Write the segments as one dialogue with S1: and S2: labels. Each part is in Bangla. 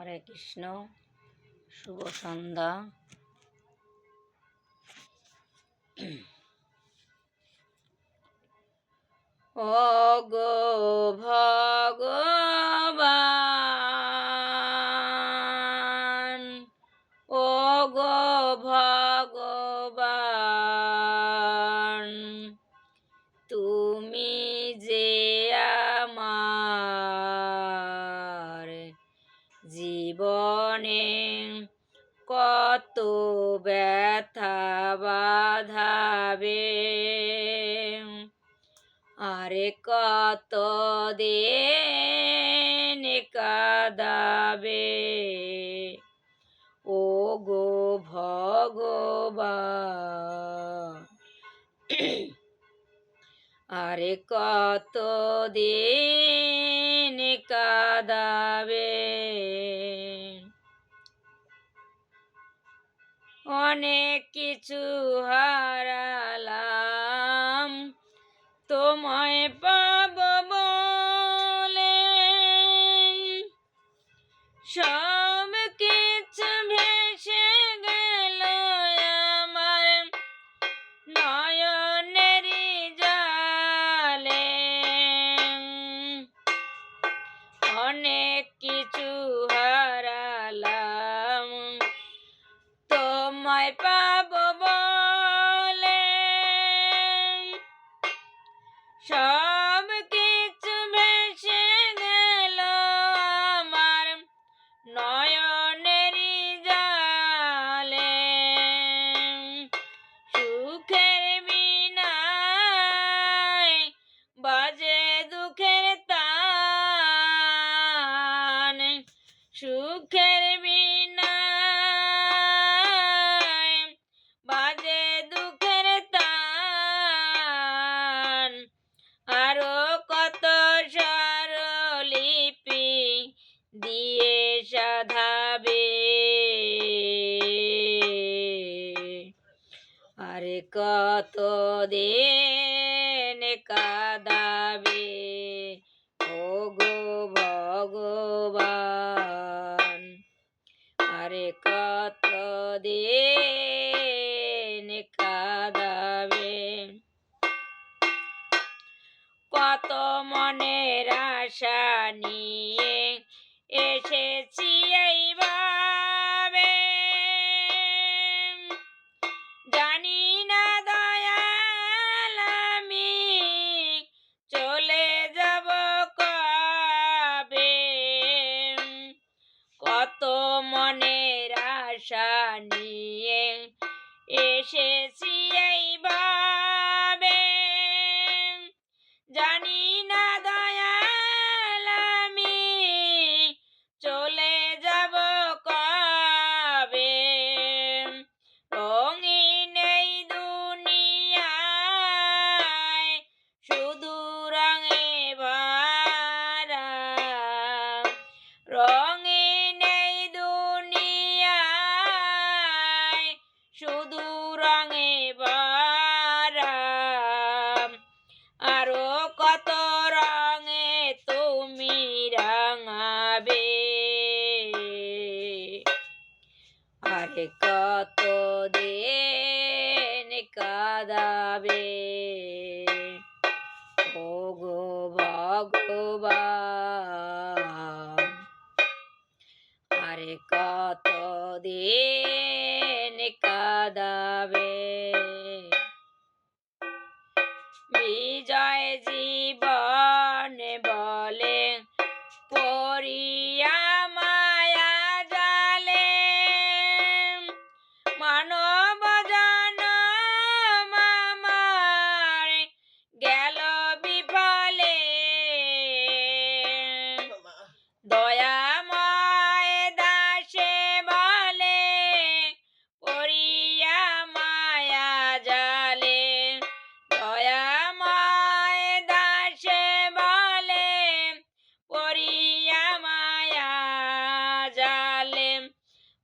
S1: হরে কৃষ্ণ শুভ সন্ধ্যা। ও গো ব্যথা বাধাবে আরে কত দিন কাদাবে? ও গো ভগবান। আরে কত দিন কাদাবে? অনেক কিছু হারালাম। তোমায় পাব বলে। সব কত দিন কাদাবে। ও গো ভগবান, আরে কত দিন কাদাবে। কত মনের আশা নিয়ে এসেছি এইভাবে নিয়ে এসেছি এইভাবে দিন কাদাবে। ও গো ভগবান আরে কত দিন কাদাবে?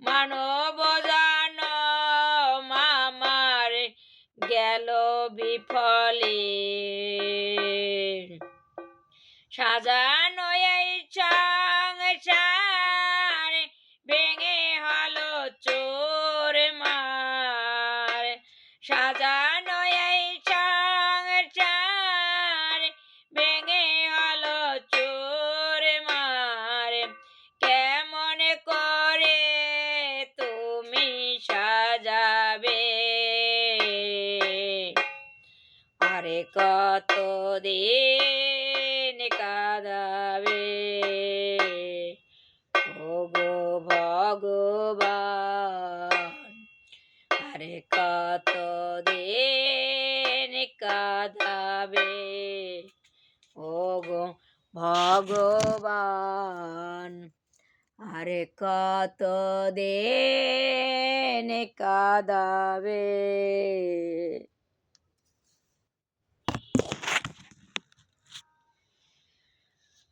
S1: মানব জান মামার গেল বিফলে। সাজানো কত দিন কাদাবে? ওগো ভগবান, আরে কত দিন কাদাবে? ওগো ভগবান, আরে কত দে কাদাবে?